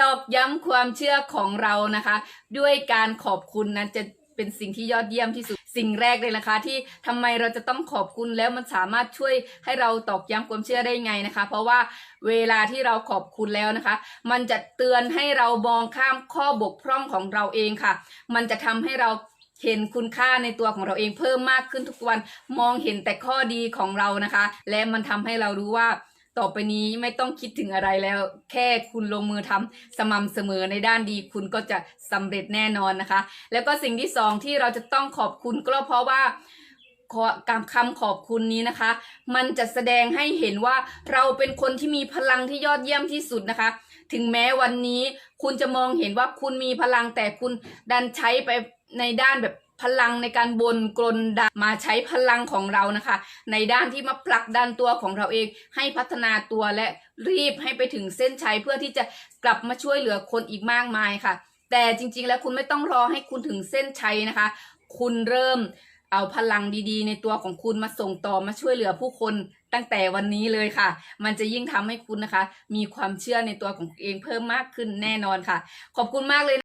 ตอกย้ำความเชื่อของเรานะคะ ด้วยการขอบคุณนั้นจะเป็นสิ่งที่ยอดเยี่ยมที่สุดสิ่งแรกเลยนะคะ ที่ทำไมเราจะต้องขอบคุณแล้วมันสามารถช่วยให้เราตอกย้ำความเชื่อได้ไงนะคะ เพราะว่าเวลาที่เราขอบคุณแล้วนะคะ มันจะเตือนให้เรามองข้ามข้อบกพร่องของเราเองค่ะ มันจะทำให้เราเห็นคุณค่าในตัวของเราเองเพิ่มมากขึ้นทุกวัน มองเห็นแต่ข้อดีของเรานะคะ และมันทำให้เรารู้ว่า ต่อไปนี้ไม่ต้องคิดถึงอะไรแล้ว แค่คุณลงมือทำสม่ำเสมอในด้านดี คุณก็จะสำเร็จแน่นอนนะคะ แล้วก็สิ่งที่สองที่เราจะต้องขอบคุณก็เพราะว่าการคำขอบคุณนี้นะคะ มันจะแสดงให้เห็นว่าเราเป็นคนที่มีพลังที่ยอดเยี่ยมที่สุดนะคะ ถึงแม้วันนี้คุณจะมองเห็นว่าคุณมีพลังแต่คุณดันใช้ไปในด้านแบบ พลังในการบนกลนดามาใช้พลังของเรานะคะ ในด้านที่มาผลักดันตัวของเราเองให้พัฒนาตัวและรีบให้ไปถึงเส้นชัยเพื่อที่จะกลับมาช่วยเหลือคนอีกมากมายค่ะ แต่จริงๆ แล้วคุณไม่ต้องรอให้คุณถึงเส้นชัยนะคะ คุณเริ่มเอาพลังดีๆ ในตัวของคุณมาส่งต่อมาช่วยเหลือผู้คนตั้งแต่วันนี้เลยค่ะ มันจะยิ่งทำให้คุณนะคะ มีความเชื่อในตัวของเองเพิ่มมากขึ้นแน่นอนค่ะ ขอบคุณมากเลย